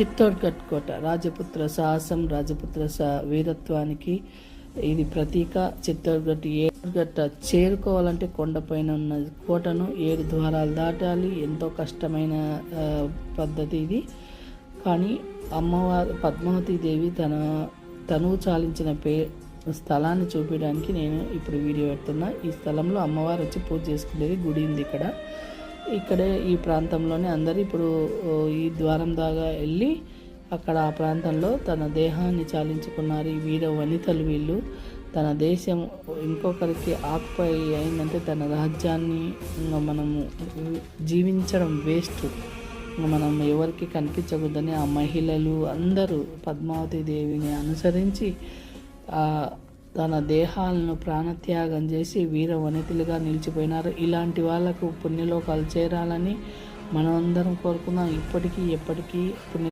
చిత్తోడ్గఢ్ కోట రాజపుత్ర సాహసం రాజపుత్ర సా వీరత్వానికి ఇది ప్రతీక. చిత్తోడ్గఢ్ ఏడుగట్ట చేరుకోవాలంటే కొండపైన ఉన్న కోటను ఏడు ద్వారాలు దాటాలి. ఎంతో కష్టమైన పద్ధతి ఇది. కానీ అమ్మవారు పద్మావతి దేవి తన తనువు చాలించిన పే స్థలాన్ని చూపించడానికి నేను ఇప్పుడు వీడియో పెడుతున్నా. ఈ స్థలంలో అమ్మవారు వచ్చి పూజ చేసుకునేది గుడి ఉంది ఇక్కడ. ఇక్కడే ఈ ప్రాంతంలోనే అందరు ఇప్పుడు ఈ ద్వారం దాకా వెళ్ళి అక్కడ ఆ ప్రాంతంలో తన దేహాన్ని చాలించుకున్నారు. ఈ వీర వనితలు వీళ్ళు తన దేశం ఇంకొకరికి ఆక్పై అయిందంటే తన రాజ్యాన్ని ఇంకా మనము జీవించడం వేస్ట్. మనం ఎవరికి కనిపించకూడదని ఆ మహిళలు అందరూ పద్మావతి దేవిని అనుసరించి తన దేహాలను ప్రాణత్యాగం చేసి వీర వనితులుగా నిలిచిపోయినారు. ఇలాంటి వాళ్ళకు పుణ్యలోకాలు చేరాలని మనమందరం కోరుకుందాం ఇప్పటికీ ఎప్పటికీ పుణ్య